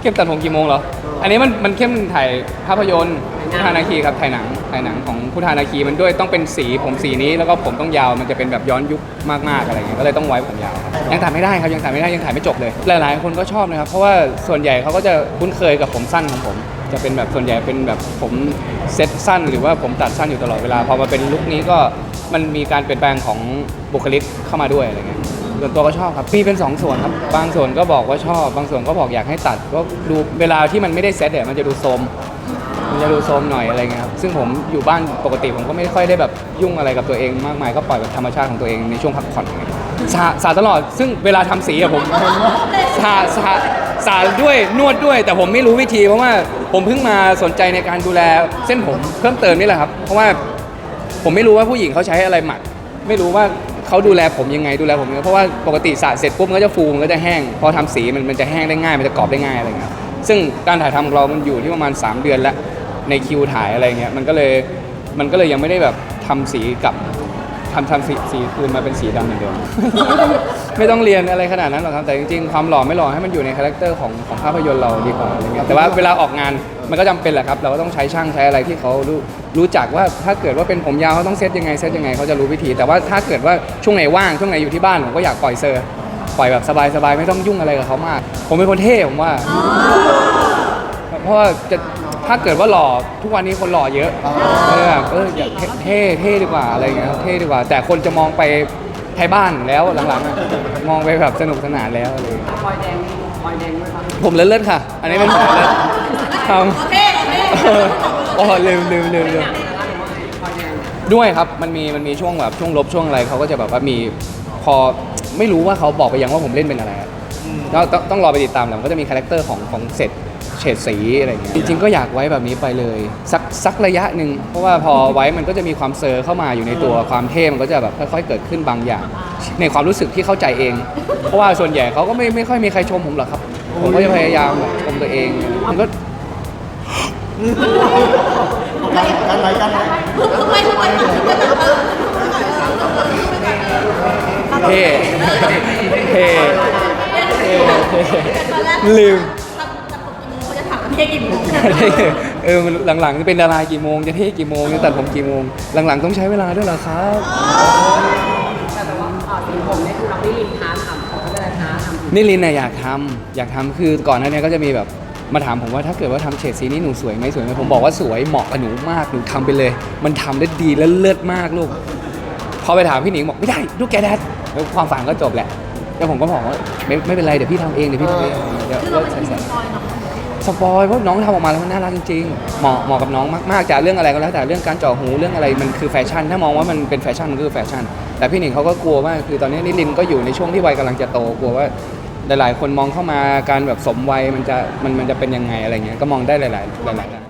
เข้มตัดผมกี่โมงเหรอ อันนี้มันมันเข้มถ่ายภาพยนตร์พุทธานาคีครับถ่ายหนังถ่ายหนังของพุทธานาคีมันด้วยต้องเป็นสีผมสีนี้แล้วก็ผมต้องยาวมันจะเป็นแบบย้อนยุคมากๆอะไรเงี้ยก็เลยต้องไว้ผมยาวครับยังถ่ายไม่ได้ครับยังถ่ายไม่ได้ยังถ่ายไม่จบเลย หลายๆ คนก็ชอบนะครับเพราะว่าส่วนใหญ่เขาก็จะคุ้นเคยกับผมสั้นของผม จะเป็นแบบส่วนใหญ่เป็นแบบผมเซ็ตสั้น หรือว่าผมตัดสั้นอยู่ตลอดเวลาพอมาเป็นลุคนี้ก็มันมีการเปลี่ยนแปลงของบุคลิกเข้ามาด้วยอะไรเงี้ย ส่วนตัวก็ชอบครับมีเป็น 2 ส่วนครับ บางส่วนก็บอกว่าชอบ บางส่วนก็บอกอยากให้ตัดก็ดูเวลาที่มันไม่ได้เซตเนี่ยมันจะดูโทรมมันจะดูโทรมหน่อยอะไรเงี้ยครับซึ่งผมอยู่บ้านปกติผมก็ไม่ค่อยได้แบบยุ่งอะไรกับตัวเองมากมายก็ปล่อยแบบธรรมชาติของตัวเองในช่วงพักผ่อนอะไรเงี้ยสาสาตลอดซึ่งเวลาทำสีอะผมสาสาสาด้วยนวดด้วย แต่ผมไม่รู้วิธีเพราะว่าผมเพิ่งมาสนใจในการดูแลเส้นผมเพิ่มเติมนี่แหละครับเพราะว่า ผมไม่รู้ว่าผู้หญิงเขาใช้อะไรหมัก ไม่รู้ว่า เขาดูแลผมยังไงดูแลผมยังไงเพราะว่าปกติสระเสร็จปุ๊บมันก็จะฟูมันก็จะแห้ง พอทำสีมันมันจะแห้งได้ง่ายมันจะกรอบได้ง่ายอะไรเงี้ยซึ่งการถ่ายทำของเรามันอยู่ที่ประมาณ 3 เดือนแล้วในคิวถ่ายอะไรเงี้ยมันก็เลยมันก็เลยยังไม่ได้แบบทำสีกลับ ทำทำสีสีคืนมาเป็นสีดำเหมือนเดิมไม่ต้องเรียนอะไรขนาดนั้นหรอกครับแต่จริงๆความหล่อไม่หล่อให้มันอยู่ในคาแรคเตอร์ของของภาพยนตร์เราดีกว่าอะไรเงี้ยแต่ว่าเวลาออกงานมันก็จำเป็นแหละครับ เราก็ต้องใช้ช่างใช้อะไรที่เขารู้รู้จักว่าถ้าเกิดว่าเป็นผมยาวเขาต้องเซตยังไงเซตยังไงเขาจะรู้วิธี แต่ว่าถ้าเกิดว่าช่วงไหนว่างช่วงไหนอยู่ที่บ้านผมก็อยากปล่อยเซอร์ปล่อยแบบสบายๆไม่ต้องยุ่งอะไรกับเขามาก ผมเป็นคนเท่ผมว่า เพราะว่าจะ ถ้าเกิดว่าหล่อทุกวันนี้คนหล่อเยอะเออแบบเอออย่าเท่เท่ดีกว่าอะไรเงี้ยครับเท่ดีกว่า แต่คนจะมองไปไทยบ้านแล้วหลังๆอะมองไปแบบสนุกสนานแล้วอะไรเงี้ยคอยแดงนี่คอยแดงด้วยครับผมเลิศๆค่ะ อันนี้เป็นผมเลิศทโอเคโอเคำเอออ๋อลืมลืมลืมลืมคอยแดงด้วยครับมันมีมันมีช่วงแบบช่วงลบช่วงอะไรเขาก็จะแบบว่ามีพอไม่รู้ว่าเขาบอกไปยังว่าผมเล่นเป็นอะไรอะแล้วต้องต้องรอไปติดตามแหละมันก็จะมีคาแรคเตอร์ของของเสร็จ เฉดสีอะไรอย่างเงี้ยจริงๆก็อยากไว้แบบนี้ไปเลย สักสักระยะหนึ่งเพราะว่าพอไว้มันก็จะมีความเซอร์เข้ามาอยู่ในตัวความเท่มันก็จะแบบค่อยๆเกิดขึ้นบางอย่าง ในความรู้สึกที่เข้าใจเอง เพราะว่าส่วนใหญ่เขาก็ไม่ไม่ค่อยมีใครชมผมหรอกครับ ผมก็จะพยายามแบบชมตัวเองมันก็กันไว้กันไว้พึ่งพึ่งไปพึ่งไปพึ่งไปเออเท่เท่เท่ลืม ท่กี่โมงเออมันหลังๆจะเป็นดารากี่โมงจะเท่กี่โมงจะตัดผมกี่โมง หลังๆต้องใช้เวลาด้วยเหรอครับแต่แบบว่าอ่าสีผมเนี่ยคือเราไม่ลินท้าทำเขาก็จะท้าทำนี่ลินน่ะอยากทำอยากทำคือก่อนหน้านี้ก็จะมีแบบมาถามผมว่าถ้าเกิดว่าทำเฉดสีนี้หนูสวยไหมสวยไหมผมบอกว่าสวยเหมาะกับหนูมากหนูทำไปเลย มันทำได้ดีและเลิศมากลูก พอไปถามพี่หนิงบอกไม่ได้ลูกแกแดดแล้วความฝันก็จบแหละแล้วผมก็บอกว่าไม่ไม่เป็นไรเดี๋ยวพี่ทำเองเดี๋ยวพี่ทำเองเดี๋ยวคือก็เราเป็นใส่คนใส่ซอยเนาะส ปอยเพราะน้องทำออกมาแล้วมันน่ารักจริงๆเหมาะเหมาะกับน้องมากๆจากเรื่องอะไรก็แล้วแต่เรื่องการเจาะหูเรื่องอะไรมันคือแฟชั่น ถ้ามองว่ามันเป็นแฟชั่นมันก็คือแฟชั่น แต่พี่หนิงเขาก็กลัวว่าคือตอนนี้นิลินก็อยู่ในช่วงที่วัยกำลังจะโตกลัวว่าหลายๆ คนมองเข้ามาการแบบสมวัยมันจะมันมันจะเป็นยังไงอะไรเงี้ยก็มองได้หลายๆหลายๆ